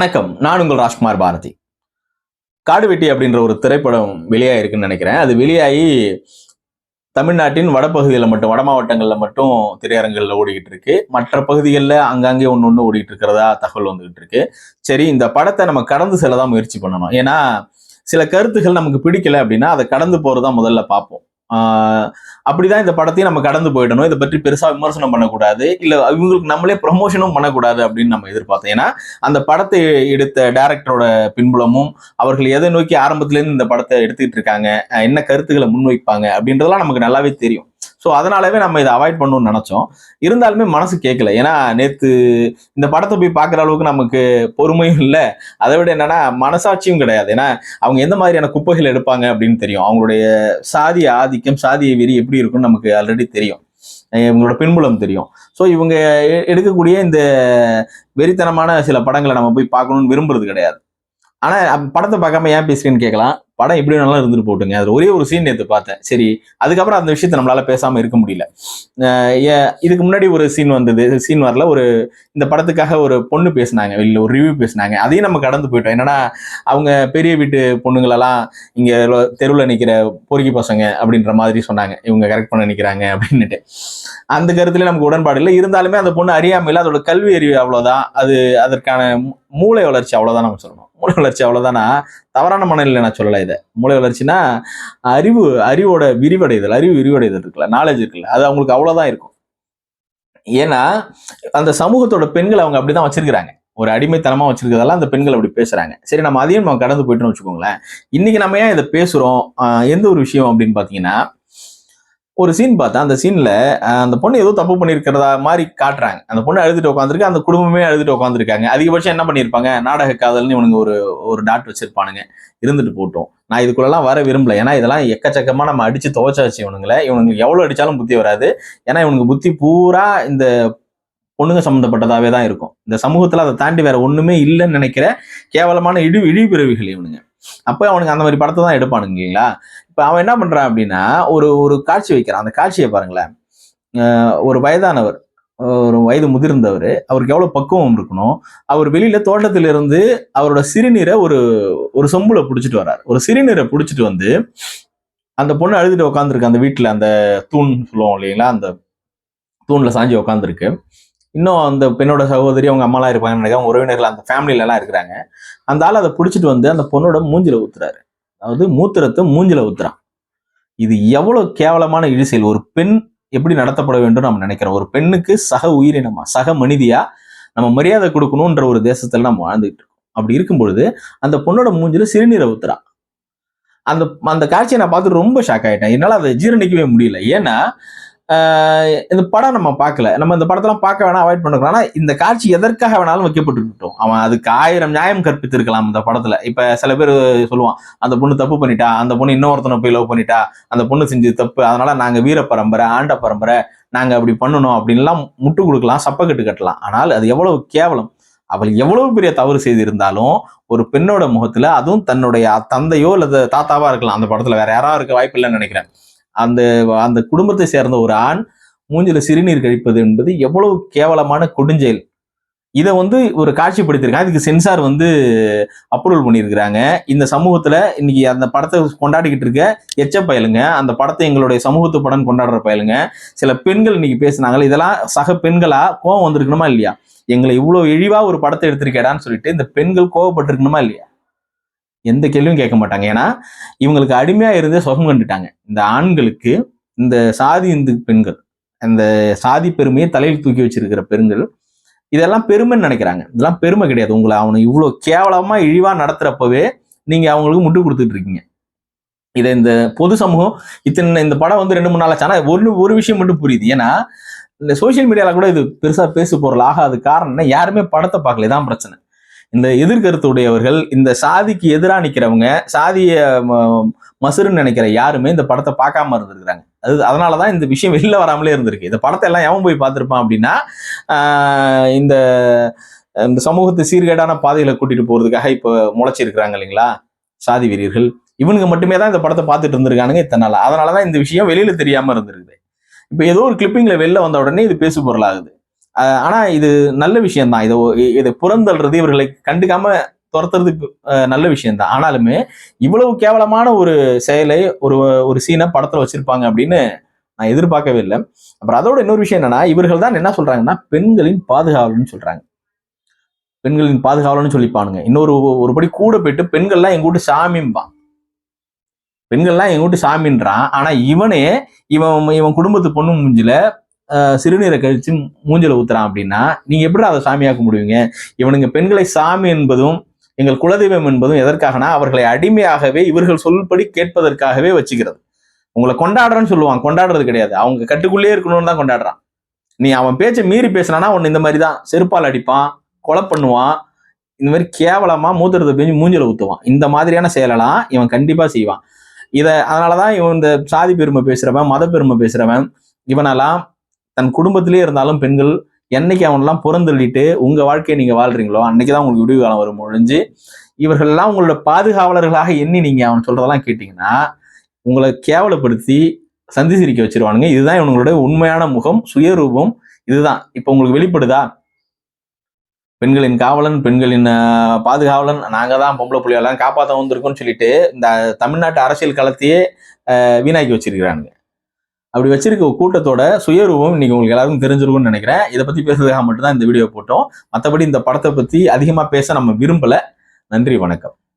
வணக்கம். நான் உங்கள் ராஜ்குமார் பாரதி. காடு வெட்டி அப்படின்ற ஒரு திரைப்படம் வெளியாயிருக்குன்னு நினைக்கிறேன். அது வெளியாகி தமிழ்நாட்டின் வடபகுதியில் மட்டும் வட மாவட்டங்களில் மட்டும் திரையரங்குகளில் ஓடிக்கிட்டு இருக்கு. மற்ற பகுதிகளில் அங்கங்கே ஒன்று ஒன்று ஓடிக்கிட்டு இருக்கிறதா தகவல் வந்துகிட்டு இருக்கு. சரி இந்த படத்தை நம்ம கடந்து செல்ல தான் முயற்சி பண்ணணும். ஏன்னா சில கருத்துகள் நமக்கு பிடிக்கல அப்படின்னா அதை கடந்து போகிறதா முதல்ல பார்ப்போம். அப்படிதான் இந்த படத்தையும் நம்ம கடந்து போயிடணும். இதை பற்றி பெருசா விமர்சனம் பண்ணக்கூடாது. இல்ல இவங்களுக்கு நம்மளே ப்ரமோஷனும் பண்ணக்கூடாது அப்படின்னு நம்ம எதிர்பார்த்தோம். ஏன்னா அந்த படத்தை எடுத்த டேரக்டரோட பின்புலமும் அவர்கள் எதை நோக்கி ஆரம்பத்திலேருந்து இந்த படத்தை எடுத்துக்கிட்டு இருக்காங்க என்ன கருத்துக்களை முன்வைப்பாங்க அப்படின்றதெல்லாம் நமக்கு நல்லாவே தெரியும். ஸோ அதனாலவே நம்ம இதை அவாய்ட் பண்ணணும்னு நினச்சோம். இருந்தாலுமே மனசு கேட்கல ஏன்னா நேற்று இந்த படத்தை போய் பார்க்குற அளவுக்கு நமக்கு பொறுமையும் இல்லை. அதை விட என்னன்னா மனசாட்சியும் கிடையாது. ஏன்னா அவங்க எந்த மாதிரியான குப்பைகள் எடுப்பாங்க அப்படின்னு தெரியும். அவங்களுடைய சாதிய ஆதிக்கம் சாதிய வெறி எப்படி இருக்கும்னு நமக்கு ஆல்ரெடி தெரியும். இவங்களோட பின்புலம் தெரியும். ஸோ இவங்க எடுக்கக்கூடிய இந்த வெறித்தனமான சில படங்களை நம்ம போய் பார்க்கணும்னு விரும்புறது கிடையாது. ஆனால் படத்தை பார்க்காம ஏன் பேசுறேன்னு கேட்கலாம். படம் எப்படி வேணாலும் இருந்துட்டு போட்டுங்க. அது ஒரே ஒரு சீன் நேற்று பார்த்தேன். சரி அதுக்கப்புறம் அந்த விஷயத்தை நம்மளால பேசாம இருக்க முடியல. இதுக்கு முன்னாடி ஒரு சீன் வந்தது. சீன் வரல. ஒரு இந்த படத்துக்காக ஒரு பொண்ணு பேசினாங்க. வெளியில் ஒரு ரிவ்யூ பேசினாங்க. அதையும் நம்ம கடந்து போயிட்டோம். என்னன்னா அவங்க பெரிய வீட்டு பொண்ணுங்களெல்லாம் இங்கே தெருவில் நிற்கிற பொறுக்கி பசங்க அப்படின்ற மாதிரி சொன்னாங்க. இவங்க கரெக்ட் பண்ண நிற்கிறாங்க அப்படின்னுட்டு. அந்த கருத்துல நமக்கு உடன்பாடு இல்லை. இருந்தாலுமே அந்த பொண்ணு அறியாமையில் அதோட கல்வி அறிவு அவ்வளோதான் அது அதற்கான மூ- மூளை வளர்ச்சி அவ்வளோதான் நம்ம சொல்லணும். மூளை வளர்ச்சி அவ்வளோதானா தவறான மனநிலை நான் சொல்லலை இதை மூளை வளர்ச்சினா அறிவு அறிவோட விரிவடைதல் அறிவு விரிவடைதல் இருக்குல்ல நாலேஜ் இருக்குல்ல அது அவங்களுக்கு அவ்வளோதான் இருக்கும். ஏன்னா அந்த சமூகத்தோட பெண்களை அவங்க அப்படிதான் வச்சிருக்கிறாங்க. ஒரு அடிமைத்தனமா வச்சிருக்கிறதால அந்த பெண்கள் அப்படி பேசுறாங்க. சரி நம்ம அதையும் நம்ம கடந்து போயிட்டோம்னு வச்சுக்கோங்களேன். இன்னைக்கு நம்ம ஏன் இதை பேசுறோம்? எந்த ஒரு விஷயம் அப்படின்னு பாத்தீங்கன்னா ஒரு சீன் பார்த்தா அந்த சீன்ல அந்த பொண்ணு ஏதோ தப்பு பண்ணியிருக்கிறதா மாதிரி காட்டுறாங்க. அந்த பொண்ணு அழுதுட்டு உட்காந்துருக்கு அந்த குடும்பமே அழுதுட்டு உட்காந்துருக்காங்க அதிகபட்சம் என்ன பண்ணியிருப்பாங்க? நாடக காதல்னு இவனுங்க ஒரு ஒரு டாட் வச்சிருப்பானுங்க. இருந்துட்டு போட்டோம். நான் இதுக்குள்ளெல்லாம் வர விரும்பல. ஏன்னா இதெல்லாம் எக்கச்சக்கமா நம்ம அடிச்சு துவச்சாச்சு இவனுங்களை. இவனுங்களுக்கு எவ்வளோ அடிச்சாலும் புத்தி வராது. ஏன்னா இவனுக்கு புத்தி பூரா இந்த பொண்ணுங்க சம்மந்தப்பட்டதாகவே தான் இருக்கும். இந்த சமூகத்தில் அதை தாண்டி வேற ஒன்றுமே இல்லைன்னு நினைக்கிற கேவலமான இடி இழிபிறவிகள் இவனுங்க. அப்ப அவனுக்கு அந்த மாதிரி படத்தை தான் எடுப்பானுங்க இல்லைங்களா? இப்ப அவன் என்ன பண்றான் அப்படின்னா ஒரு ஒரு காட்சி வைக்கிறான். அந்த காட்சியை பாருங்களேன். ஒரு வயதானவர் ஒரு வயது முதிர்ந்தவர் அவருக்கு எவ்வளவு பக்குவம் இருக்கணும் அவர் வெளியில தோட்டத்துல இருந்து அவரோட சிறுநீரை ஒரு ஒரு சொம்புல புடிச்சிட்டு வர்றார். ஒரு சிறுநீரை பிடிச்சிட்டு வந்து அந்த பொண்ணு அழுதுட்டு உட்காந்துருக்கு அந்த வீட்டுல அந்த தூண் சொல்லுவோம் இல்லைங்களா? அந்த தூண்ல சாஞ்சி உட்காந்துருக்கு இன்னும் அந்த பெண்ணோட சகோதரி அவங்க அம்மாலாம் இருப்பாங்கன்னு நினைக்கிறேன். அவங்க உறவினர்கள் அந்த ஃபேமிலியிலலாம் இருக்கிறாங்க. அந்த ஆள் அதை பிடிச்சிட்டு வந்து அந்த பொண்ணோட மூஞ்சில ஊத்துறாரு. அதாவது மூத்திரத்தை மூஞ்சில ஊத்துறான். இது எவ்வளவு கேவலமான இழிசையில். ஒரு பெண் எப்படி நடத்தப்பட வேண்டும் நம்ம நினைக்கிறோம். ஒரு பெண்ணுக்கு சக உயிரினமா சக மனிதியா நம்ம மரியாதை கொடுக்கணுன்ற ஒரு தேசத்துல நம்ம வாழ்ந்துட்டு இருக்கோம். அப்படி இருக்கும் பொழுது அந்த பொண்ணோட மூஞ்சில சிறுநீரை ஊத்துறான். அந்த அந்த காட்சியை நான் பார்த்து ரொம்ப ஷாக் ஆயிட்டேன். என்னால அதை ஜீரணிக்கவே முடியல. ஏன்னா இந்த படம் நம்ம பார்க்கல. நம்ம இந்த படத்தெல்லாம் பார்க்க வேணா அவாய்ட் பண்ணிக்கலாம் ஆனால் இந்த காட்சி எதற்காக வேணாலும் வைக்கப்பட்டுக்கிட்டோம் அவன் அதுக்கு ஆயிரம் நியாயம் கற்பித்திருக்கலாம் இந்த படத்துல. இப்ப சில பேர் சொல்லுவான் அந்த பொண்ணு தப்பு பண்ணிட்டா அந்த பொண்ணு இன்னொருத்தனை போய் லவ் பண்ணிட்டா அந்த பொண்ணு செஞ்சது தப்பு அதனால நாங்க வீர பரம்பரை ஆண்ட பரம்பரை நாங்க அப்படி பண்ணணும் அப்படின்லாம் முட்டு கொடுக்கலாம் சப்பக்கட்டு கட்டலாம். ஆனால் அது எவ்வளவு கேவலம். அவள் எவ்வளவு பெரிய தவறு செய்திருந்தாலும் ஒரு பெண்ணோட முகத்துல அதுவும் தன்னுடைய தந்தையோ அல்லது தாத்தாவா இருக்கலாம். அந்த படத்துல வேற யாராவது இருக்க வாய்ப்பு இல்லைன்னு நினைக்கிறேன். அந்த அந்த குடும்பத்தை சேர்ந்த ஒரு ஆண் மூஞ்சில சிறுநீர் கழிப்பது என்பது எவ்வளவு கேவலமான கொடுஞ்செயல். இதை வந்து ஒரு காட்சிப்படுத்தியிருக்காங்க. அதுக்கு சென்சார் வந்து அப்ரூவல் பண்ணியிருக்கிறாங்க. இந்த சமூகத்தில் இன்னைக்கு அந்த படத்தை கொண்டாடிக்கிட்டு இருக்க எச்ச பயலுங்க அந்த படத்தை எங்களுடைய சமூகத்து படம் கொண்டாடுற பயலுங்க சில பெண்கள் இன்னைக்கு பேசுனாங்களே இதெல்லாம் சக பெண்களா கோவம் வந்திருக்கணுமா இல்லையா? எங்களை இவ்வளோ இழிவாக ஒரு படத்தை எடுத்திருக்கேடான்னு சொல்லிட்டு இந்த பெண்கள் கோவப்பட்டிருக்கணுமா இல்லையா? எந்த கேள்வியும் கேட்க மாட்டாங்க. ஏன்னா இவங்களுக்கு அடிமையாக இருந்தே சுகம் கண்டுட்டாங்க. இந்த ஆண்களுக்கு இந்த சாதி இந்து பெண்கள் அந்த சாதி பெருமையை தலையில் தூக்கி வச்சிருக்கிற பெண்கள் இதெல்லாம் பெருமைன்னு நினைக்கிறாங்க. இதெல்லாம் பெருமை கிடையாது. உங்களை அவனை இவ்வளோ கேவலமாக இழிவாக நடத்துகிறப்பவே நீங்கள் அவங்களுக்கு முட்டு கொடுத்துட்டு இருக்கீங்க. இதை இந்த பொது சமூகம் இத்தனை இந்த படம் வந்து ரெண்டு மூணு நாள் ஆச்சு ஒன்று ஒரு விஷயம் மட்டும் புரியுது. ஏன்னா இந்த சோஷியல் மீடியாவில் கூட இது பெருசாக பேசு பொருள் ஆகாது. காரணம் என்ன? யாருமே படத்தை பார்க்கல. இதான் பிரச்சனை. இந்த எதிர்கருத்து உடையவர்கள் இந்த சாதிக்கு எதிராக நிக்கிறவங்க சாதியை ம- மசுருன்னு நினைக்கிற யாருமே இந்த படத்தை பார்க்காம இருந்திருக்கிறாங்க. அது அதனால தான் இந்த விஷயம் வெளில வராமலே இருந்திருக்கு. இந்த படத்தை எல்லாம் எவன் போய் பார்த்துருப்பான் அப்படின்னா இந்த இந்த சமூகத்தை சீர்கேடான பாதைகளை கூட்டிட்டு போறதுக்காக இப்போ முளைச்சிருக்கிறாங்க இல்லைங்களா? சாதி வீரர்கள். இவனுங்க மட்டுமே தான் இந்த படத்தை பார்த்துட்டு இருந்திருக்கானுங்க இத்தனை நாள். அதனாலதான் இந்த விஷயம் வெளியில தெரியாம இருந்திருக்குது. இப்போ ஏதோ ஒரு கிளிப்பிங்ல வெளில வந்த உடனே இது பேசு பொருளாகுது ஆனா இது நல்ல விஷயம்தான். இதை இதை புறந்தள்ளுறது இவர்களை கண்டுக்காம துரத்துறது நல்ல விஷயம்தான். ஆனாலுமே இவ்வளவு கேவலமான ஒரு செயலை ஒரு ஒரு சீனை படத்துல வச்சிருப்பாங்க அப்படின்னு நான் எதிர்பார்க்கவே இல்லை. அப்புறம் அதோட இன்னொரு விஷயம் என்னன்னா இவர்கள் தான் என்ன சொல்றாங்கன்னா பெண்களின் பாதுகாவலன்னு சொல்றாங்க. பெண்களின் பாதுகாவலன்னு சொல்லிப்பானுங்க. இன்னொரு ஒரு படி கூட போயிட்டு பெண்கள்லாம் எங்க வீட்டு சாமிம்பான். பெண்கள்லாம் எங்க வீட்டு சாமின்றான். ஆனா இவனே இவன் இவன் குடும்பத்து பொண்ணு மூஞ்சில சிறுநீரை கழிச்சு மூஞ்சில ஊத்துறான் அப்படின்னா நீங்க எப்படி அதை சாமியாக்க முடியுங்க? இவனுங்க பெண்களை சாமி என்பதும் எங்கள் குலதெய்வம் என்பதும் எதற்காகனா அவர்களை அடிமையாகவே இவர்கள் சொல்படி கேட்பதற்காகவே வச்சுக்கிறது. உங்களை கொண்டாடுறேன்னு சொல்லுவான். கொண்டாடுறது கிடையாது. அவங்க கட்டுக்குள்ளேயே இருக்கணும்னு தான் கொண்டாடுறான். நீ அவன் பேச்சை மீறி பேசினானா உன்னை இந்த மாதிரி தான் செருப்பால் அடிப்பான் கொலை பண்ணுவான். இந்த மாதிரி கேவலமா மூத்திரத்தை பெஞ்சு மூஞ்சில ஊத்துவான். இந்த மாதிரியான செயலெல்லாம் இவன் கண்டிப்பா செய்வான். இதை அதனாலதான் இவன் இந்த சாதி பெருமை பேசுறவன் மத பெருமை பேசுறவன் இவனெல்லாம் தன் குடும்பத்திலே இருந்தாலும் பெண்கள் என்னைக்கு அவனெல்லாம் புறந்தள்ளிட்டு உங்க வாழ்க்கையை நீங்க வாழ்றீங்களோ அன்னைக்கு தான் உங்களுக்கு விடிவு காலம் வரும் ஒழிஞ்சு இவர்கள்லாம் உங்களோட பாதுகாவலர்களாக எண்ணி நீங்க அவன் சொல்றதெல்லாம் கேட்டீங்கன்னா உங்களை கேவலப்படுத்தி சந்தி சிரிக்க வச்சிருவானுங்க. இதுதான் இவங்களுடைய உண்மையான முகம் சுயரூபம். இதுதான். இப்போ உங்களுக்கு வெளிப்படுதா? பெண்களின் காவலன் பெண்களின் பாதுகாவலன் நாங்கள் தான் பொம்பளை புள்ளியெல்லாம் காப்பாற்ற வந்திருக்கோம்னு சொல்லிட்டு இந்த தமிழ்நாட்டு அரசியல் களத்தையே வீணாக்கி வச்சிருக்கிறானுங்க. அப்படி வச்சிருக்க கூட்டத்தோட சுயரூபம் இன்னைக்கு உங்களுக்கு எல்லாருக்கும் தெரிஞ்சிருக்கும்னு நினைக்கிறேன். இதை பத்தி பேசுறதுக்காக மட்டும்தான் இந்த வீடியோ போட்டோம். மற்றபடி இந்த படத்தை பத்தி அதிகமா பேச நம்ம விரும்பல. நன்றி வணக்கம்.